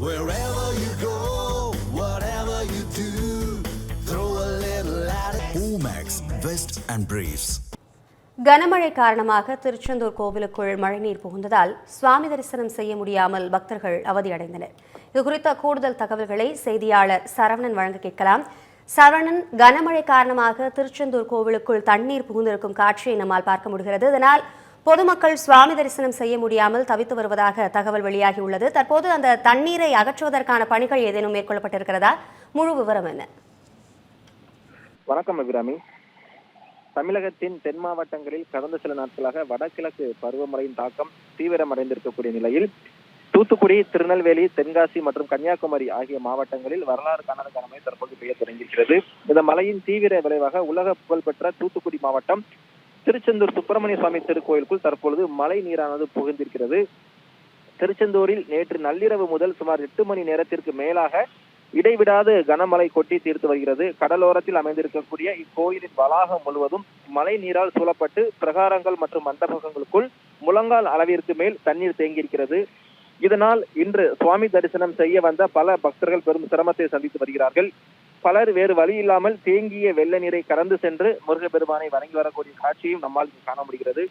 Wherever you go, whatever you do, throw a little at it. Omax, Vest and Briefs. கனமழை காரணமாக திருச்செந்தூர் கோவிலுக்குள் மழைநீர் புகுந்ததால் சுவாமி தரிசனம் செய்ய முடியாமல் பக்தர்கள் அவதியடைந்தனர் இது குறித்த கூடுதல் தகவல்களை செய்தியாளர் சரவணன் வழங்க கேட்கலாம் சரவணன் கனமழை காரணமாக திருச்செந்தூர் கோவிலுக்குள் தண்ணீர் புகுந்திருக்கும் காட்சியை நம்மால் பார்க்க முடிகிறது இதனால் பொதுமக்கள் சுவாமி தரிசனம் செய்ய முடியாமல் தவித்து வருவதாக தகவல் வெளியாகியுள்ளது. தற்போது அந்த தண்ணீரை அகற்றுவதற்கான பணிகள் ஏதேனும் மேற்கொள்ளப்பட்டிருக்கிறதா? முழு விவரம் என்ன? வணக்கம் அபிராமி. தமிழகத்தின் தென் மாவட்டங்களில் கடந்த சில நாட்களாக வடகிழக்கு பருவமழையின் தாக்கம் தீவிரமடைந்திருக்கக்கூடிய நிலையில் தூத்துக்குடி திருநெல்வேலி தென்காசி மற்றும் கன்னியாகுமரி ஆகிய மாவட்டங்களில் வரலாறு காணாத கனமழை தற்போது பெய்ய தொடங்கியிருக்கிறது. இந்த மழையின் தீவிர விளைவாக உலக புகழ்பெற்ற தூத்துக்குடி மாவட்டம் திருச்செந்தூர் சுப்பிரமணிய சுவாமி திருக்கோயிலுக்குள் தற்பொழுது மழை நீரானது புகுந்திருக்கிறது. திருச்செந்தூரில் நேற்று நள்ளிரவு முதல் சுமார் எட்டு மணி நேரத்திற்கு மேலாக இடைவிடாது கனமழை கொட்டி தீர்த்து வருகிறது. கடலோரத்தில் அமைந்திருக்கக்கூடிய இக்கோயிலின் வளாகம் முழுவதும் மழை நீரால் சூழப்பட்டு பிரகாரங்கள் மற்றும் மண்டபங்களுக்குள் முழங்கால் அளவிற்கு மேல் தண்ணீர் தேங்கியிருக்கிறது. இதனால் இன்று சுவாமி தரிசனம் செய்ய வந்த பல பக்தர்கள் பெரும் சிரமத்தை சந்தித்து வருகிறார்கள். பலர் வேறு வழி இல்லாமல் தேங்கிய வெள்ள நீரை கடந்து சென்று முருகப்பெருமானை வணங்கி வரக்கூடிய காட்சியும் நம்மால் காண முடிகிறது.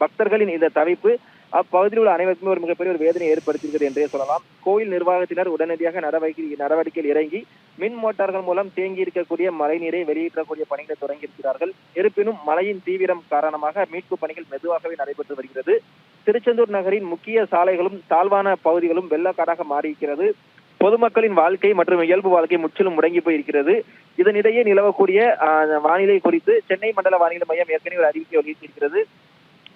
பக்தர்களின் இந்த தவிப்பு அப்பகுதியில் உள்ள அனைவருக்குமே ஒரு மிகப்பெரிய ஒரு வேதனை ஏற்படுத்தியிருக்கிறது என்றே சொல்லலாம். கோயில் நிர்வாகத்தினர் உடனடியாக நடவடிக்கை நடவடிக்கையில் இறங்கி மின் மோட்டார்கள் மூலம் தேங்கி இருக்கக்கூடிய மழை நீரை வெளியேற்றக்கூடிய பணிகளை தொடங்கி இருக்கிறார்கள். இருப்பினும் மழையின் தீவிரம் காரணமாக மீட்பு பணிகள் மெதுவாகவே நடைபெற்று வருகிறது. திருச்செந்தூர் நகரின் முக்கிய சாலைகளும் தாழ்வான பகுதிகளும் வெள்ளக்காடாக மாறியிருக்கிறது. பொதுமக்களின் வாழ்க்கை மற்றும் இயல்பு வாழ்க்கை முற்றிலும் முடங்கி போயிருக்கிறது. இதனிடையே நிலவக்கூடிய வானிலை குறித்து சென்னை மண்டல வானிலை மையம் ஏற்கனவே ஒரு அறிவிக்கை வெளியிட்டிருக்கிறது.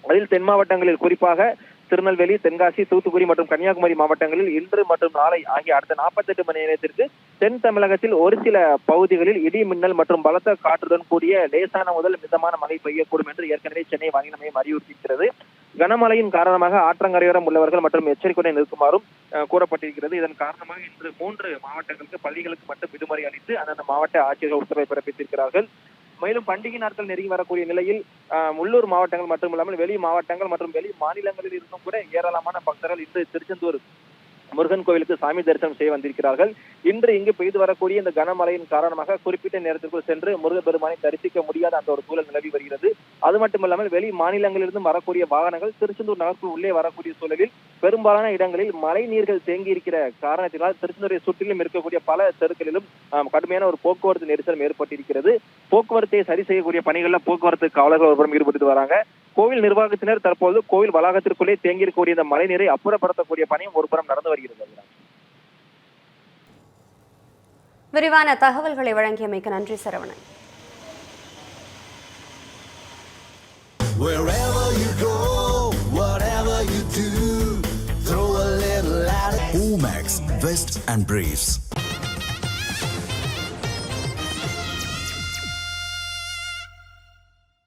அதில் தென் மாவட்டங்களில் குறிப்பாக திருநெல்வேலி தென்காசி தூத்துக்குடி மற்றும் கன்னியாகுமரி மாவட்டங்களில் இன்று மற்றும் நாளை ஆகிய அடுத்த 48 மணி நேரத்திற்கு தென் தமிழகத்தில் ஒரு சில பகுதிகளில் இடி மின்னல் மற்றும் பலத்த காற்றுடன் கூடிய லேசான முதல் மிதமான மழை பெய்யக்கூடும் என்று ஏற்கனவே சென்னை வானிலை மையம் அறிவுறுத்தியிருக்கிறது. கனமழையின் காரணமாக ஆற்றங்கரையோரம் உள்ளவர்கள் மற்றும் எச்சரிக்கையுடன் இருக்குமாறும் கூறப்பட்டிருக்கிறது. இதன் காரணமாக இன்று மூன்று மாவட்டங்களுக்கு பள்ளிகளுக்கு மட்டும் விடுமுறை அளித்து அந்தந்த மாவட்ட ஆட்சியர்கள் உத்தரவை பிறப்பித்திருக்கிறார்கள். மேலும் பண்டிகை நாட்கள் நெருங்கி வரக்கூடிய நிலையில் ஆஹ், உள்ளூர் மாவட்டங்கள் மட்டுமில்லாமல் வெளி மாவட்டங்கள் மற்றும் வெளி மாநிலங்களில் இருந்தும் கூட ஏராளமான பக்தர்கள் இன்று திருச்செந்தூர் முருகன் கோவிலுக்கு சாமி தரிசனம் செய்ய வந்திருக்கிறார்கள். இன்று இங்கு பெய்து வரக்கூடிய இந்த கனமழையின் காரணமாக குறிப்பிட்ட நேரத்திற்குள் சென்று முருகப்பெருமானை தரிசிக்க முடியாத அந்த ஒரு சூழல் நிலவி வருகிறது. அது மட்டுமல்லாமல் வெளி மாநிலங்களிலிருந்து வரக்கூடிய வாகனங்கள் திருச்செந்தூர் நகருக்குள் உள்ளே வரக்கூடிய சூழலில் பெரும்பாலான இடங்களில் மழை நீர்கள் தேங்கி இருக்கிற காரணத்தினால் திருச்செந்தூரை சுற்றிலும் இருக்கக்கூடிய பல தெருக்களிலும் கடுமையான ஒரு போக்குவரத்து நெரிசலும் ஏற்பட்டிருக்கிறது. போக்குவரத்தை சரி செய்யக்கூடிய பணிகள்ல போக்குவரத்து காவலர்கள் ஒருபுறம் ஈடுபட்டு வராங்க. கோவில் நிர்வாகத்தினர் தற்போது கோவில் வளாகத்திற்குள்ளே தேங்கி இருக்கக்கூடிய இந்த மழை நீரை அப்புறப்படுத்தக்கூடிய பணியும் ஒருபுறம் நடந்து வருகிறது. விரிவான தகவல்களை வழங்கியமைக்கு நன்றி Saravanan Wherever you go, whatever you do, throw a little at it. Omax, Vest and Briefs.